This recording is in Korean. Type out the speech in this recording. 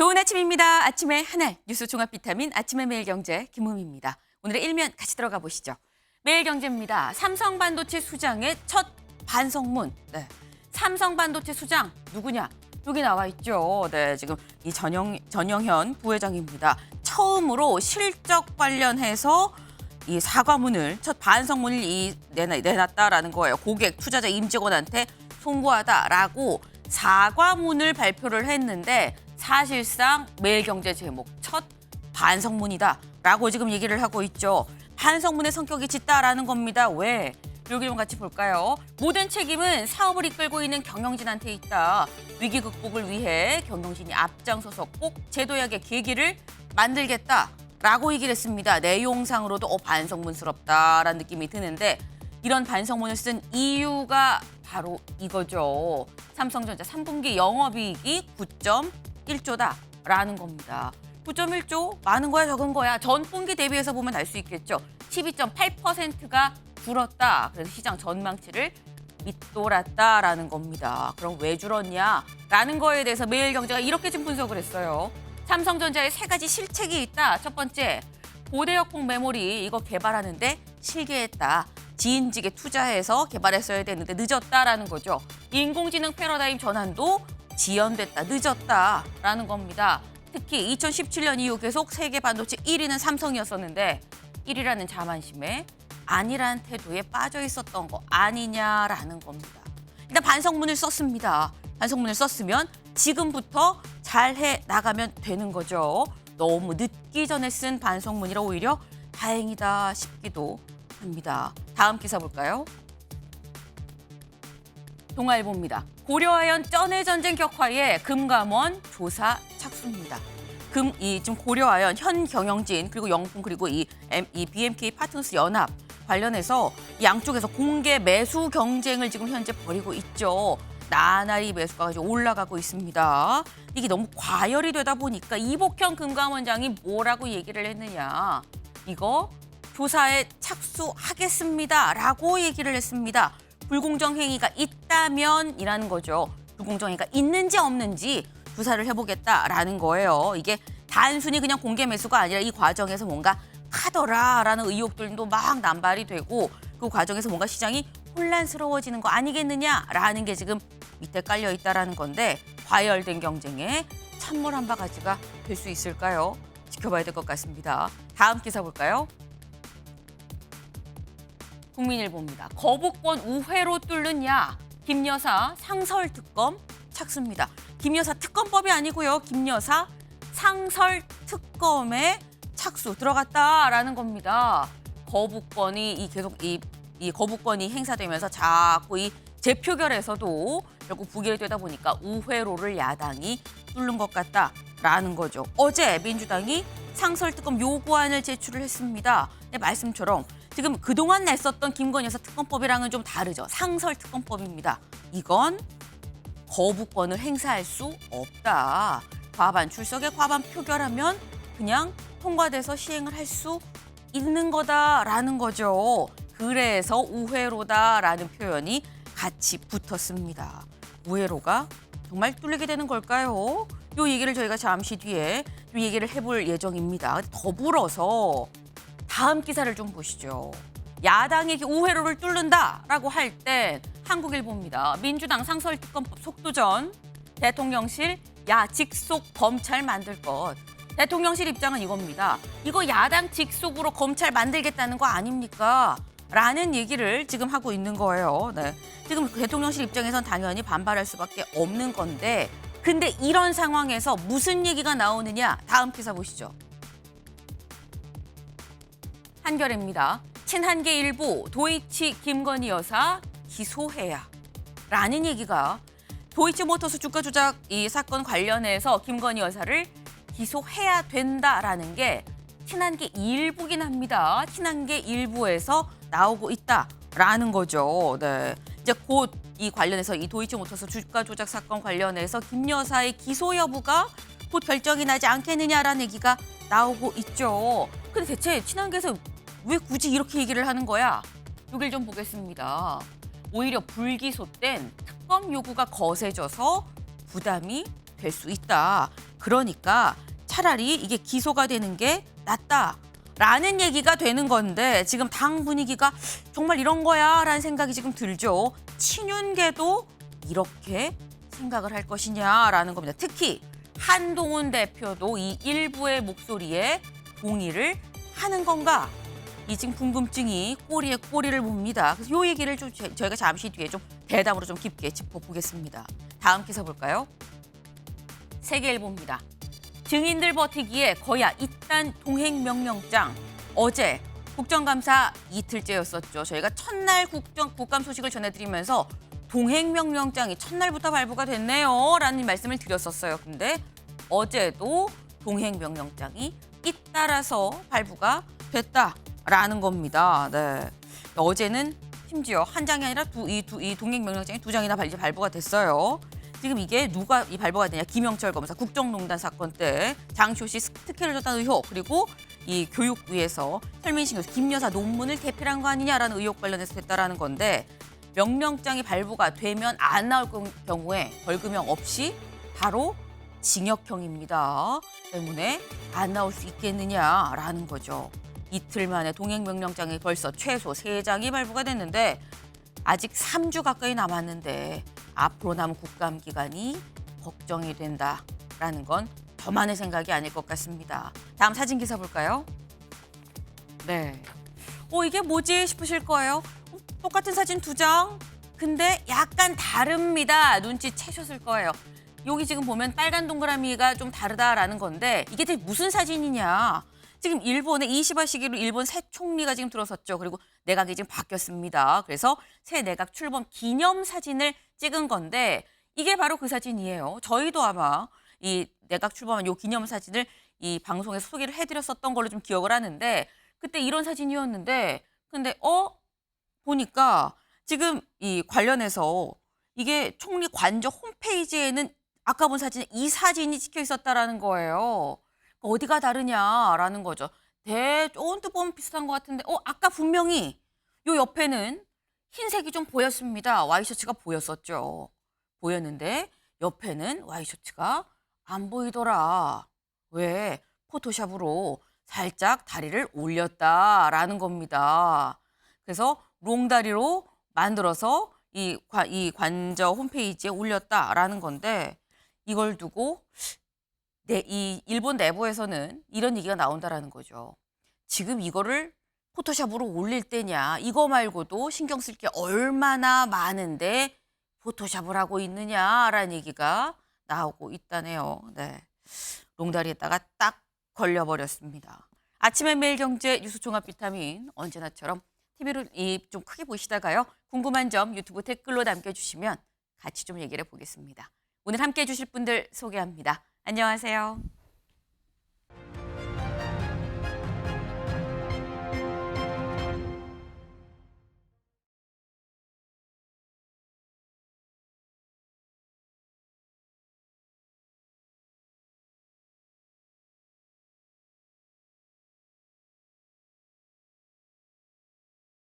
좋은 아침입니다. 아침의 하나 뉴스 종합 비타민 아침의 매일 경제 김우미입니다. 오늘의 일면 같이 들어가 보시죠. 매일 경제입니다. 삼성 반도체 수장의 첫 반성문. 네. 삼성 반도체 수장 누구냐? 여기 나와 있죠. 네, 지금 이 전영 전영현 부회장입니다. 처음으로 실적 관련해서 이 사과문을 첫 반성문을 이 내놔, 내놨다라는 거예요. 고객 투자자 임직원한테 송구하다라고 사과문을 발표를 했는데 사실상 매일경제 제목 첫 반성문이다라고 지금 얘기를 하고 있죠. 반성문의 성격이 짙다라는 겁니다. 왜? 여기 좀 같이 볼까요? 모든 책임은 사업을 이끌고 있는 경영진한테 있다. 위기 극복을 위해 경영진이 앞장서서 꼭 제도약의 계기를 만들겠다라고 얘기를 했습니다. 내용상으로도 어, 반성문스럽다라는 느낌이 드는데 이런 반성문을 쓴 이유가 바로 이거죠. 삼성전자 3분기 영업이익이 9.1조다라는 겁니다. 9.1조 많은 거야 적은 거야 전 분기 대비해서 보면 알 수 있겠죠. 12.8%가 줄었다. 그래서 시장 전망치를 밑돌았다라는 겁니다. 그럼 왜 줄었냐라는 거에 대해서 매일경제가 이렇게 좀 분석을 했어요. 삼성전자에 세 가지 실책이 있다. 첫 번째, 고대역폭 메모리 이거 개발하는데 실개했다. 지인직에 투자해서 개발했어야 되는데 늦었다라는 거죠. 인공지능 패러다임 전환도 지연됐다, 늦었다라는 겁니다. 특히 2017년 이후 계속 세계 반도체 1위는 삼성이었었는데 1위라는 자만심에 아니라는 태도에 빠져 있었던 거 아니냐라는 겁니다. 일단 반성문을 썼습니다. 반성문을 썼으면 지금부터 잘해 나가면 되는 거죠. 너무 늦기 전에 쓴 반성문이라 오히려 다행이다 싶기도 합니다. 다음 기사 볼까요? 동아일보입니다. 고려아연 쩐해 전쟁 격화에 금감원 조사 착수입니다. 금 이 지금 고려아연 현 경영진 그리고 영풍 그리고 이, M, 이 BMK 파트너스 연합 관련해서 양쪽에서 공개 매수 경쟁을 지금 현재 벌이고 있죠. 나날이 매수가 올라가고 있습니다. 이게 너무 과열이 되다 보니까 이복현 금감원장이 뭐라고 얘기를 했느냐. 이거 조사에 착수하겠습니다라고 얘기를 했습니다. 불공정 행위가 있다면이라는 거죠. 불공정 행위가 있는지 없는지 조사를 해보겠다라는 거예요. 이게 단순히 그냥 공개 매수가 아니라 이 과정에서 뭔가 하더라라는 의혹들도 막 남발이 되고 그 과정에서 뭔가 시장이 혼란스러워지는 거 아니겠느냐라는 게 지금 밑에 깔려 있다라는 건데 과열된 경쟁에 찬물 한 바가지가 될 수 있을까요? 지켜봐야 될 것 같습니다. 다음 기사 볼까요? 국민일보입니다. 거부권 우회로 뚫는 야 김여사 상설 특검 착수입니다. 김 여사 특검법이 아니고요. 김 여사 상설 특검에 착수 들어갔다라는 겁니다. 거부권이 이 계속 이, 이 거부권이 행사되면서 자꾸 이 재표결에서도 결국 부결되다 보니까 우회로를 야당이 뚫는 것 같다라는 거죠. 어제 민주당이 상설특검 요구안을 제출을 했습니다. 네, 말씀처럼 지금 그동안 냈었던 김건희 여사 특검법이랑은 좀 다르죠. 상설 특검법입니다. 이건 거부권을 행사할 수 없다. 과반 출석에 과반 표결하면 그냥 통과돼서 시행을 할 수 있는 거다라는 거죠. 그래서 우회로다라는 표현이 같이 붙었습니다. 우회로가 정말 뚫리게 되는 걸까요? 이 얘기를 저희가 잠시 뒤에 이 얘기를 해볼 예정입니다. 더불어서 다음 기사를 좀 보시죠. 야당이 우회로를 뚫는다라고 할 때 한국일보입니다. 민주당 상설특검법 속도전 대통령실 야 직속 검찰 만들 것. 대통령실 입장은 이겁니다. 이거 야당 직속으로 검찰 만들겠다는 거 아닙니까? 라는 얘기를 지금 하고 있는 거예요. 네. 지금 대통령실 입장에선 당연히 반발할 수밖에 없는 건데 근데 이런 상황에서 무슨 얘기가 나오느냐? 다음 기사 보시죠. 한겨레입니다. 친한계 일부 도이치 김건희 여사 기소해야 라는 얘기가 도이치모터스 주가 조작 이 사건 관련해서 김건희 여사를 기소해야 된다라는 게 친한계 일부긴 합니다. 친한계 일부에서 나오고 있다라는 거죠. 네. 이제 곧 이 관련해서 이 도이치모터스 주가 조작 사건 관련해서 김 여사의 기소 여부가 곧 결정이 나지 않겠느냐라는 얘기가 나오고 있죠. 근데 대체 친한계에서 왜 굳이 이렇게 얘기를 하는 거야? 여길 좀 보겠습니다. 오히려 불기소 땐 특검 요구가 거세져서 부담이 될 수 있다. 그러니까 차라리 이게 기소가 되는 게 낫다. 라는 얘기가 되는 건데 지금 당 분위기가 정말 이런 거야 라는 생각이 지금 들죠. 친윤계도 이렇게 생각을 할 것이냐라는 겁니다. 특히 한동훈 대표도 이 일부의 목소리에 동의를 하는 건가? 이 지금 궁금증이 꼬리에 꼬리를 봅니다. 그래서 요 얘기를 좀 제- 저희가 잠시 뒤에 좀 대담으로 좀 깊게 짚어보겠습니다. 다음 기사 볼까요? 세계일보입니다. 증인들 버티기에 거야 이딴 동행 명령장 어제 국정감사 이틀째였었죠. 저희가 첫날 국정 국감 소식을 전해드리면서 동행 명령장이 첫날부터 발부가 됐네요라는 말씀을 드렸었어요. 근데 어제도 동행 명령장이 잇따라서 발부가 됐다 라는 겁니다. 네. 어제는 심지어 한 장이 아니라 두 이 두 이 동행 명령장이 두 장이나 발, 발부가 됐어요. 지금 이게 누가 이 발부가 되냐? 김영철 검사 국정농단 사건 때 장쇼 씨 특혜를 줬다는 의혹 그리고 이 교육부에서 설민식 교수 김 여사 논문을 대필한 거 아니냐라는 의혹 관련해서 됐다라는 건데 명령장이 발부가 되면 안 나올 경- 경우에 벌금형 없이 바로 징역형입니다. 때문에 안 나올 수 있겠느냐라는 거죠. 이틀 만에 동행 명령장이 벌써 최소 세장이 발부가 됐는데 아직 3주 가까이 남았는데 앞으로 남은 국감 기간이 걱정이 된다라는 건 저만의 생각이 아닐 것 같습니다. 다음 사진 기사 볼까요? 네. 어 이게 뭐지 싶으실 거예요. 어, 똑같은 사진 두 장. 근데 약간 다릅니다. 눈치 채셨을 거예요. 여기 지금 보면 빨간 동그라미가 좀 다르다라는 건데 이게 대체 무슨 사진이냐? 지금 일본의 20화 시기로 일본 새 총리가 지금 들어섰죠. 그리고 내각이 지금 바뀌었습니다. 그래서 새 내각 출범 기념 사진을 찍은 건데 이게 바로 그 사진이에요. 저희도 아마 이 내각 출범한 요 기념 사진을 이 방송에서 소개를 해드렸었던 걸로 좀 기억을 하는데 그때 이런 사진이었는데 근데 어 보니까 지금 이 관련해서 이게 총리 관저 홈페이지에는 아까 본 사진에 이 사진이 찍혀 있었다라는 거예요. 어디가 다르냐라는 거죠. 대 언뜻 보면 비슷한 것 같은데 어 아까 분명히 요 옆에는 흰색이 좀 보였습니다. 와이셔츠가 보였었죠. 보였는데 옆에는 와이셔츠가 안 보이더라. 왜? 포토샵으로 살짝 다리를 올렸다라는 겁니다. 그래서 롱다리로 만들어서 이, 관- 이 관저 홈페이지에 올렸다라는 건데 이걸 두고 네, 이 일본 내부에서는 이런 얘기가 나온다라는 거죠. 지금 이거를 포토샵으로 올릴 때냐 이거 말고도 신경 쓸 게 얼마나 많은데 포토샵을 하고 있느냐라는 얘기가 나오고 있다네요. 네. 롱다리에다가 딱 걸려버렸습니다. 아침에 매일경제 뉴스 종합 비타민 언제나처럼 TV로 좀 크게 보시다가요. 궁금한 점 유튜브 댓글로 남겨주시면 같이 좀 얘기를 해보겠습니다. 오늘 함께 해 주실 분들 소개합니다. 안녕하세요.